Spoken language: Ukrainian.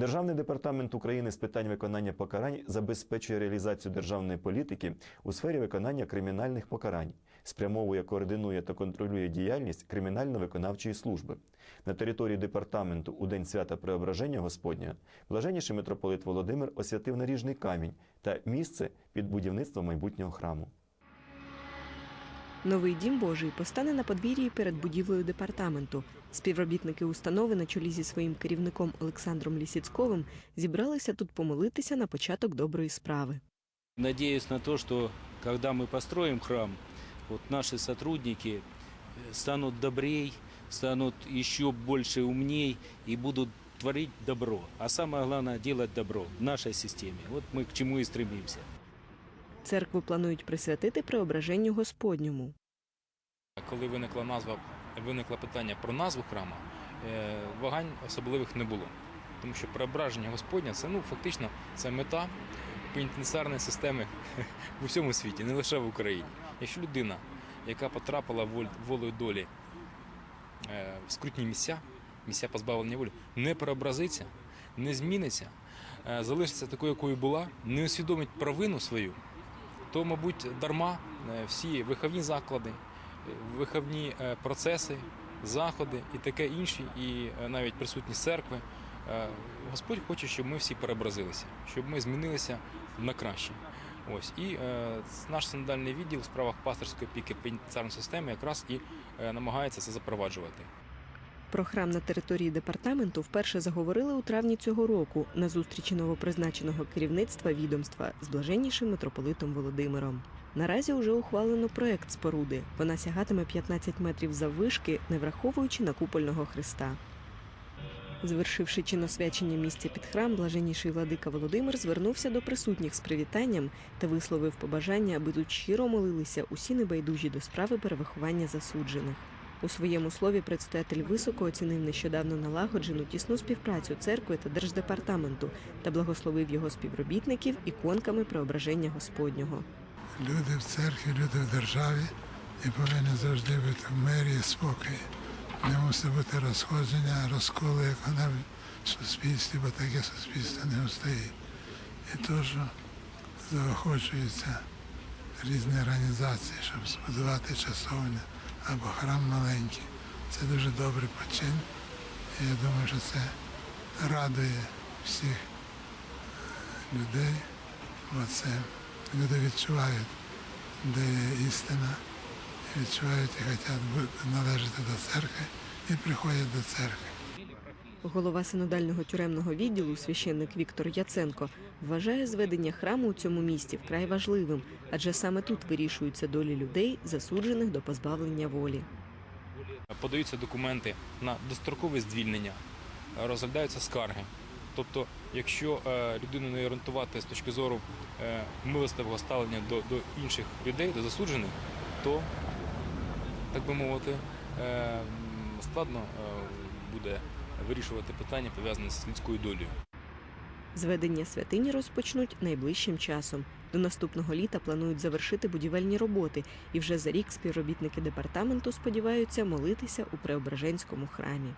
Державний департамент України з питань виконання покарань забезпечує реалізацію державної політики у сфері виконання кримінальних покарань, спрямовує, координує та контролює діяльність кримінально-виконавчої служби. На території департаменту у день свята Преображення Господня блаженніший митрополит Володимир освятив наріжний камінь та місце під будівництво майбутнього храму. Новий дім Божий постане на подвір'ї перед будівлею департаменту. Співробітники установи на чолі зі своїм керівником Олександром Лісіцковим зібралися тут помолитися на початок доброї справи. Надеюсь на то, что когда мы построим храм, вот наши сотрудники э, станут добрей, станут еще больше умней и будут творить добро. А самое главное делать добро в нашей системе. Вот мы к чему и стремимся. Церкву планують присвятити преображенню Господньому. Коли виникла назва, виникло питання про назву храму, е, вагань особливих не було. Тому що преображення Господня це ну фактично це мета пенітенціарної системи в усьому світі, не лише в Україні. Якщо людина, яка потрапила волею долі е, в скрутні місця, місця позбавлення волі, не преобразиться, не зміниться, е, залишиться такою, якою була, не усвідомить провину свою, то, мабуть, дарма всі виховні заклади, виховні е, процеси, заходи і таке інше, і е, навіть присутність церкви. Е, Господь хоче, щоб ми всі переобразилися, щоб ми змінилися на краще. Ось і е, наш синодальний відділ у справах пасторської опіки пенітенціарної системи якраз і е, намагається це запроваджувати. Про храм на території департаменту вперше заговорили у травні цього року на зустрічі новопризначеного керівництва відомства з блаженнішим митрополитом Володимиром. Наразі уже ухвалено проект споруди. Вона сягатиме 15 метрів заввишки, не враховуючи накупольного хреста. Звершивши чиносвячення місця під храм, блаженніший владика Володимир звернувся до присутніх з привітанням та висловив побажання, аби тут щиро молилися усі небайдужі до справи перевиховання засуджених. У своєму слові предстоятель високо оцінив нещодавно налагоджену тісну співпрацю церкви та держдепартаменту та благословив його співробітників іконками преображення Господнього. Люди в церкві, люди в державі і повинні завжди бути в мирі і спокої. Не мусить бути розходження, розколи, як вона в суспільстві, бо таке суспільство не устоїть. І що заохочуються різні організації, щоб збудувати часовню або храм маленький. Це дуже добрий почин. І я думаю, що це радує всіх е, людей, бо це люди відчувають, де є істина, і відчувають і хочуть належати до церкви і приходять до церкви. Голова синодального тюремного відділу, священник Віктор Яценко, вважає зведення храму у цьому місті вкрай важливим, адже саме тут вирішуються долі людей, засуджених до позбавлення волі. Подаються документи на дострокове звільнення, розглядаються скарги. Тобто, якщо е, людину не орієнтувати з точки зору е, милостивого ставлення до, до інших людей, до засуджених, то, так би мовити, е, складно буде вирішувати питання, пов'язані з людською долею. Зведення святині розпочнуть найближчим часом. До наступного літа планують завершити будівельні роботи, і вже за рік співробітники департаменту сподіваються молитися у Преображенському храмі.